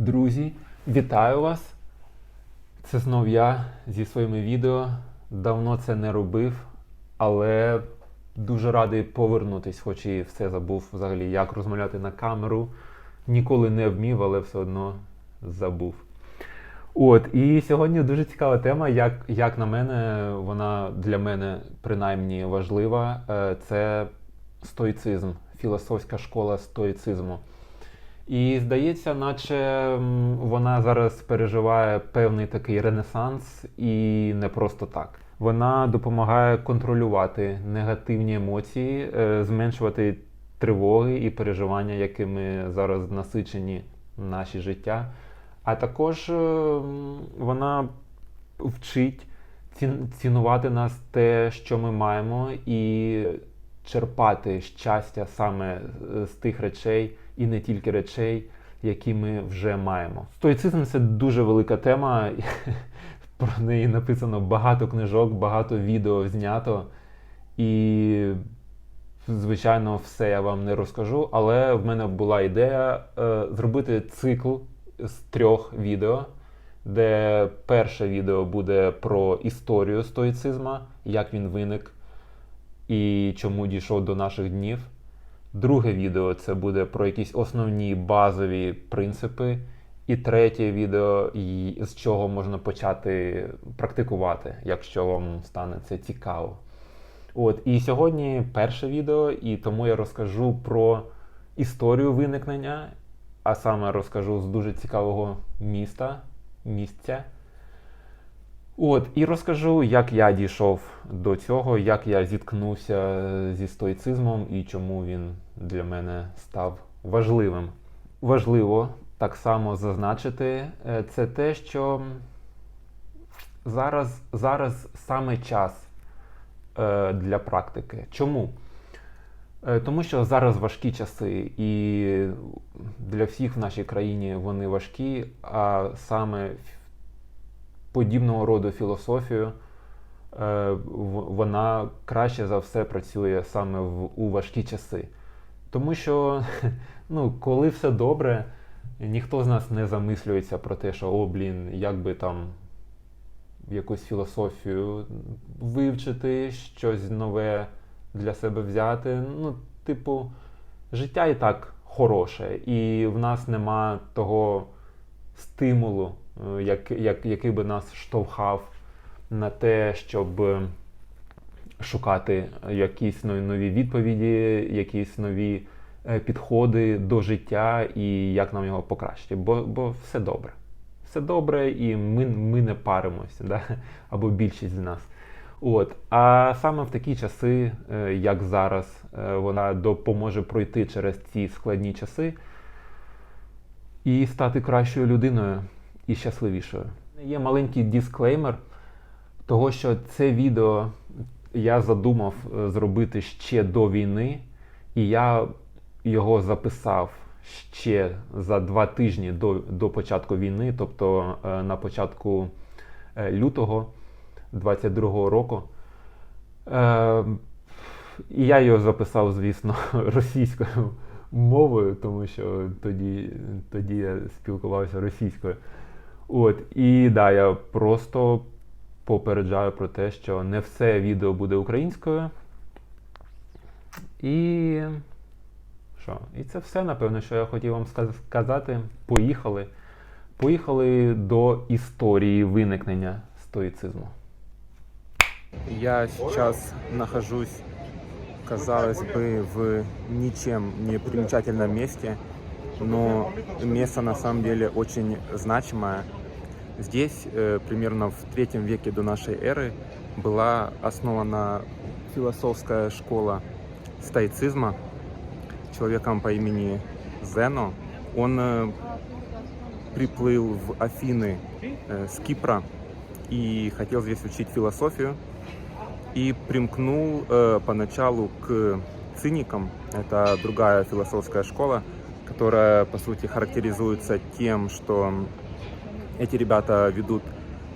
Друзі, вітаю вас! Це знов я зі своїми відео. Давно це не робив, але дуже радий повернутись, хоч і все забув взагалі, як розмовляти на камеру. Ніколи не вмів, але все одно забув. От, і сьогодні дуже цікава тема, як, як на мене, вона для мене принаймні важлива. Е, Це стоїцизм, філософська школа стоїцизму. І здається, наче вона зараз переживає певний такий ренесанс, і не просто так. Вона допомагає контролювати негативні емоції, е, зменшувати тривоги і переживання, якими зараз насичені наші життя. А також е, вона вчить цінувати нас те, що ми маємо, і черпати щастя саме з тих речей, і не тільки речей, які ми вже маємо. Стоїцизм це дуже велика тема. Про неї написано багато книжок, багато відео знято. І, звичайно, все я вам не розкажу, але в мене була ідея е, зробити цикл з трьох відео, де перше відео буде про історію стоїцизма, як він виник і чому дійшов до наших днів. Друге відео це буде про якісь основні базові принципи. І третє відео, і з чого можна почати практикувати, якщо вам стане це цікаво. От, і сьогодні перше відео, і тому я розкажу про історію виникнення, а саме розкажу з дуже цікавого міста, місця. От, і розкажу, як я дійшов до цього, як я зіткнувся зі стоїцизмом і чому він для мене став важливим. Важливо так само зазначити, е, це те, що зараз, зараз саме час е, для практики. Чому? Е, Тому що зараз важкі часи, і для всіх в нашій країні вони важкі, а саме подібного роду філософію е, вона краще за все працює саме в, у важкі часи. Тому що, ну, коли все добре, ніхто з нас не замислюється про те, що о, блін, як би там якусь філософію вивчити, щось нове для себе взяти. Ну, типу, життя і так хороше, і в нас нема того стимулу, як, як, який би нас штовхав на те, щоб е, шукати якісь нові, відповіді, якісь нові е, підходи до життя і як нам його покращити. Бо, бо все добре. Все добре, і ми, ми не паримося, да? або більшість з нас. От. А саме в такі часи, е, як зараз, е, вона допоможе пройти через ці складні часи і стати кращою людиною і щасливішою. Є маленький дисклеймер того, що це відео я задумав е, зробити ще до війни, і я його записав ще за два тижні до, до початку війни, тобто е, на початку е, лютого 22-го року. І я його записав, звісно, російською мовою, тому що тоді, тоді я спілкувався російською. От, і да, я просто попереджаю про те, що не все відео буде українською. І що? І це все, напевно, що я хотів вам сказати. Поїхали. Поїхали до історії виникнення стоїцизму. Я сейчас нахожусь, казалось бы, в ничем не примечательном месте, но место на самом деле очень значимое. Здесь э, примерно в третьем веке до нашей эры была основана философская школа стоицизма человеком по имени Зено. Он э, приплыл в Афины э, с Кипра и хотел здесь учить философию и примкнул поначалу к циникам. Это другая философская школа, которая, по сути, характеризуется тем, что эти ребята ведут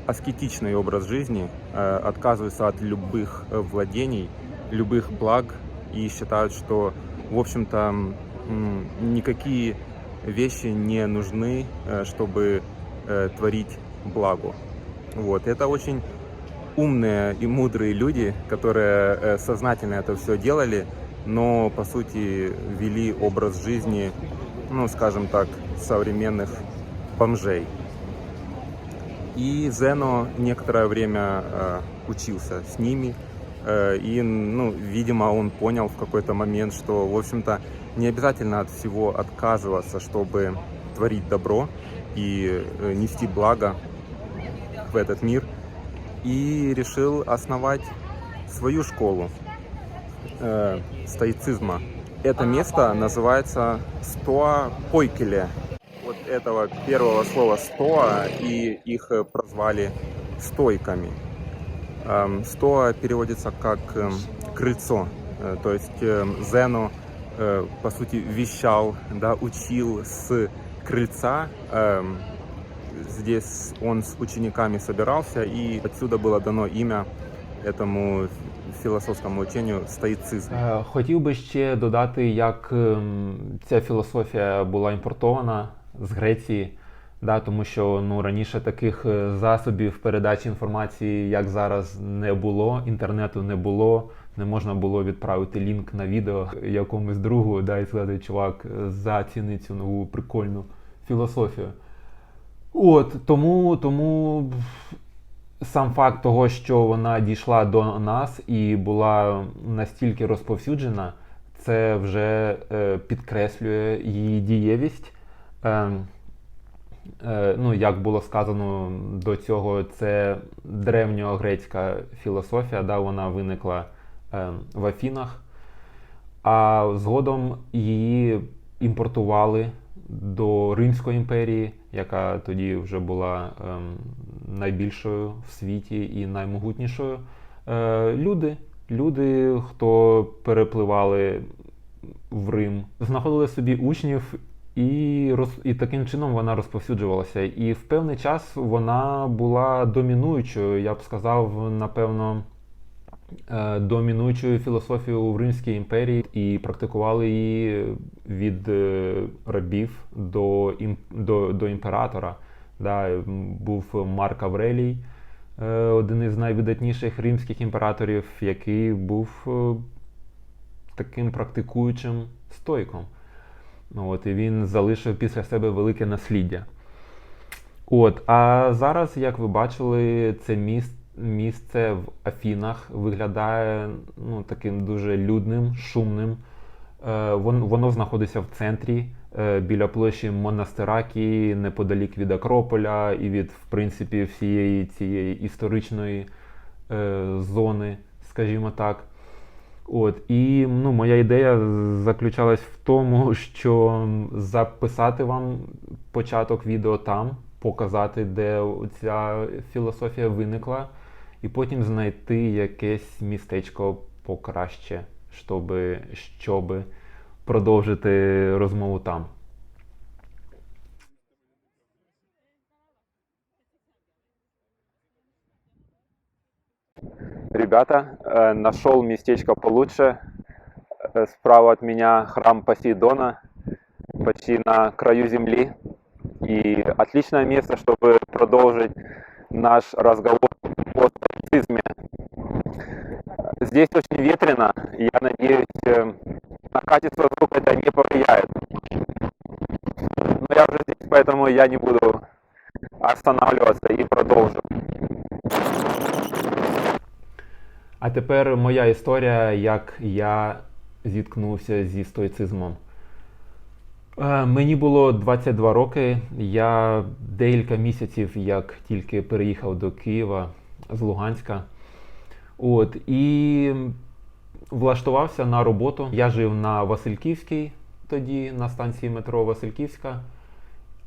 аскетичный образ жизни, э, отказываются от любых э, владений, любых благ и считают, что, в общем-то, никакие вещи не нужны, э, чтобы творить благо. Вот. Это очень умные и мудрые люди, которые сознательно это все делали, но по сути вели образ жизни, ну скажем так, современных бомжей. И Зено некоторое время э, учился с ними. э, и, ну, видимо, он понял в какой-то момент, что, в общем-то, не обязательно от всего отказываться, чтобы творить добро и э, нести благо в этот мир. И решил основать свою школу э, стоицизма. Это место называется Стоа Пойкеле. Вот этого первого слова стоа, и их э, прозвали стойками. Эм, Стоа переводится как эм, крыльцо, Э, то есть эм, Зено, э, по сути, вещал, да, учил с крыльца. Эм, Здесь он с учениками собирался, и отсюда было дано имя этому философскому учению стоицизм. Е, Хотів би ще додати, як ем, ця філософія була імпортована з Греції, да, тому що ну, раніше таких е, засобів передачі інформації, як зараз, не було, інтернету не було, не можна було відправити лінк на відео якомусь другу, да, і сказати, чувак, заціни цю нову прикольну філософію. От, тому, тому сам факт того, що вона дійшла до нас і була настільки розповсюджена, це вже е, підкреслює її дієвість. Е, е, ну, як було сказано до цього, це древньогрецька філософія, да, вона виникла е, в Афінах, а згодом її імпортували до Римської імперії, яка тоді вже була ем, найбільшою в світі і наймогутнішою. Е, люди, люди, хто перепливали в Рим, знаходили собі учнів, і, роз, і таким чином вона розповсюджувалася. І в певний час вона була домінуючою, я б сказав, напевно, е, домінуючою філософією в Римській імперії і практикували її від е, рабів до, до, до імператора. Да, був Марк Аврелій, е, один із найвидатніших римських імператорів, який був таким практикуючим стойком. От, і він залишив після себе велике насліддя. От, а зараз, як ви бачили, це міс- місце в Афінах виглядає ну, таким дуже людним, шумним. Е, вон- воно знаходиться в центрі е, біля площі Монастиракі, неподалік від Акрополя і від, в принципі, всієї цієї історичної е, зони, скажімо так. От, і ну, моя ідея заключалась в тому, що записати вам початок відео там, показати, де ця філософія виникла, і потім знайти якесь містечко покраще, щоби, щоби продовжити розмову там. Ребята, э, нашел местечко получше. Э, Справа от меня храм Посейдона, почти на краю земли. И отличное место, чтобы продолжить наш разговор о стоицизме. Здесь очень ветрено, я надеюсь, э, на качество звука это не повлияет. Но я уже здесь, поэтому я не буду останавливаться и продолжу. Тепер моя історія, як я зіткнувся зі стоїцизмом. Е, Мені було 22 роки. Я декілька місяців як тільки переїхав до Києва з Луганська. От, і влаштувався на роботу. Я жив на Васильківській тоді, на станції метро Васильківська.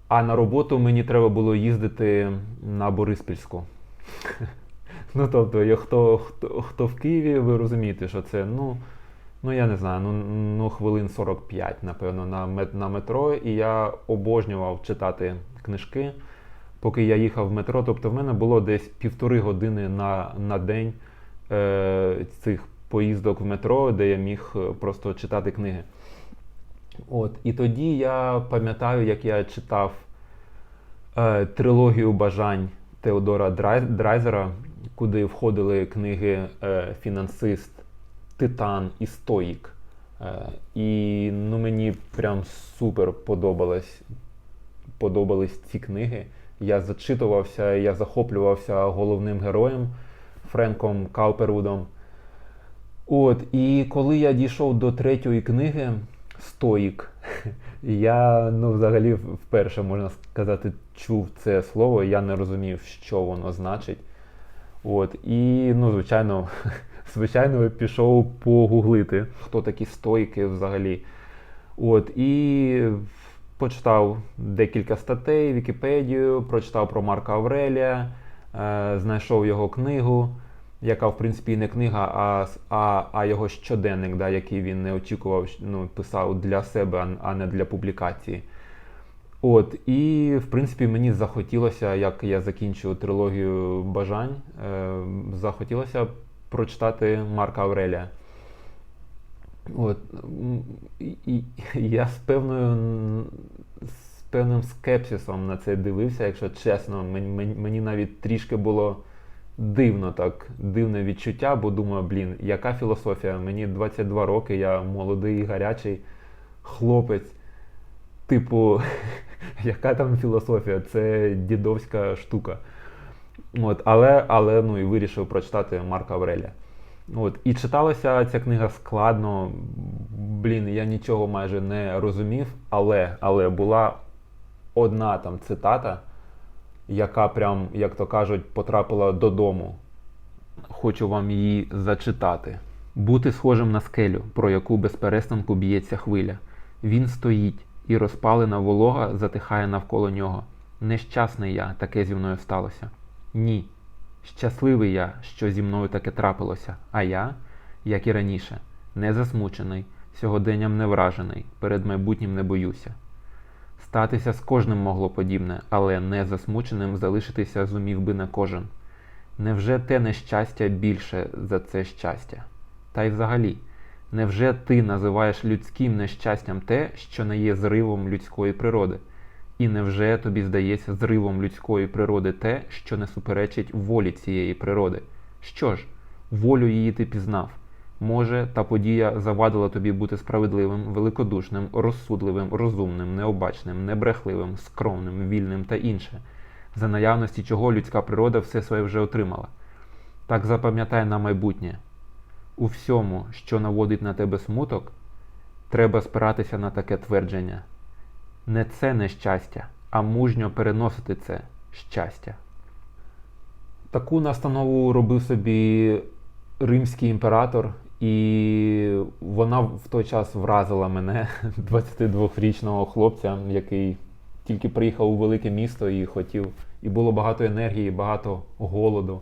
А на роботу мені треба було їздити на Бориспільську. Ну, тобто, хто, хто, хто в Києві, ви розумієте, що це, ну, ну я не знаю, ну, ну хвилин 45, напевно, на, на метро. І я обожнював читати книжки, поки я їхав в метро. Тобто, в мене було десь півтори години на, на день е, цих поїздок в метро, де я міг е, просто читати книги. От, і тоді я пам'ятаю, як я читав е, трилогію бажань Теодора Драйзера, куди входили книги е, Фінансист, Титан і Стоїк. Е, і ну, мені прям супер подобалось, подобались ці книги. Я зачитувався, я захоплювався головним героєм Френком Каупервудом. От, і коли я дійшов до третьої книги Стоїк, я ну, взагалі вперше, можна сказати, чув це слово, я не розумів, що воно значить. От, і, ну, звичайно, звичайно, пішов погуглити, хто такі стойки взагалі. От, і почитав декілька статей, Вікіпедію, прочитав про Марка Аврелія, е, знайшов його книгу, яка, в принципі, не книга, а, а, а його щоденник, да, який він не очікував, ну, писав для себе, а- а не для публікації. От, і в принципі мені захотілося, як я закінчив трилогію бажань, е, захотілося прочитати Марка Аврелія. От, і, і я з певною певним скепсисом на це дивився, якщо чесно, мені, мені, навіть трішки було дивно так, дивне відчуття, бо думаю, блін, яка філософія? Мені 22 роки, я молодий, гарячий хлопець. Типу, яка там філософія? Це дідовська штука. От, але, але ну, і вирішив прочитати Марка Аврелія. От, і читалася ця книга складно. Блін, я нічого майже не розумів, але, але була одна там цитата, яка прям, як то кажуть, потрапила додому. Хочу вам її зачитати. Бути схожим на скелю, про яку без перестанку б'ється хвиля. Він стоїть, і розпалена волога затихає навколо нього. Нещасний я, таке зі мною сталося. Ні. Щасливий я, що зі мною таке трапилося, а я, як і раніше, не засмучений, сьогоденням не вражений, перед майбутнім не боюся. Статися з кожним могло подібне, але не засмученим залишитися зумів би не кожен. Невже те нещастя більше за це щастя? Та й взагалі, невже ти називаєш людським нещастям те, що не є зривом людської природи? І невже тобі здається зривом людської природи те, що не суперечить волі цієї природи? Що ж, волю її ти пізнав. Може, та подія завадила тобі бути справедливим, великодушним, розсудливим, розумним, необачним, небрехливим, скромним, вільним та інше, за наявності чого людська природа все своє вже отримала. Так запам'ятай на майбутнє. У всьому, що наводить на тебе смуток, треба спиратися на таке твердження. Не це нещастя, а мужньо переносити це щастя. Таку настанову робив собі римський імператор, і вона в той час вразила мене, 22-річного хлопця, який тільки приїхав у велике місто і хотів, і було багато енергії, багато голоду.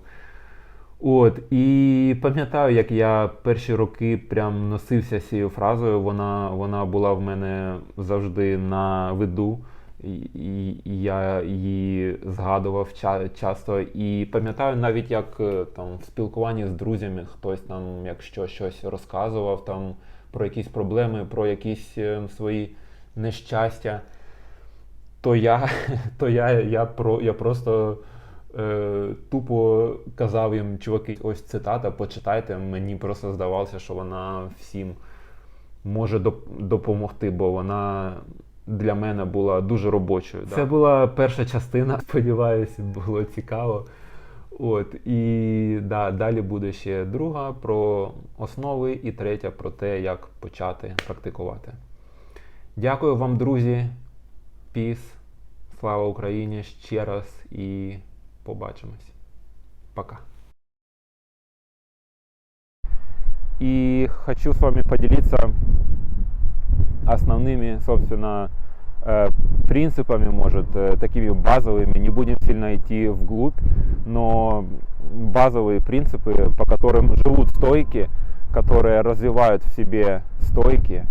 От, і пам'ятаю, як я перші роки прям носився цією фразою. Вона, вона була в мене завжди на виду. І, я її згадував ча- часто. І пам'ятаю навіть, як е, там в спілкуванні з друзями хтось там, якщо щось розказував там про якісь проблеми, про якісь е, свої нещастя, то я, то я, я, про, я просто е, тупо казав їм, чуваки, ось цитата, почитайте. Мені просто здавалося, що вона всім може допомогти, бо вона для мене була дуже робочою. Це була перша частина, сподіваюся, було цікаво. От, і да, далі буде ще друга про основи, і третя про те, як почати практикувати. Дякую вам, друзі. Піс. Слава Україні ще раз і побачимось. Пока. И хочу с вами поделиться основными, собственно, принципами, может, такими базовыми. Не будем сильно идти вглубь, но базовые принципы, по которым живут стойки, которые развивают в себе стойки,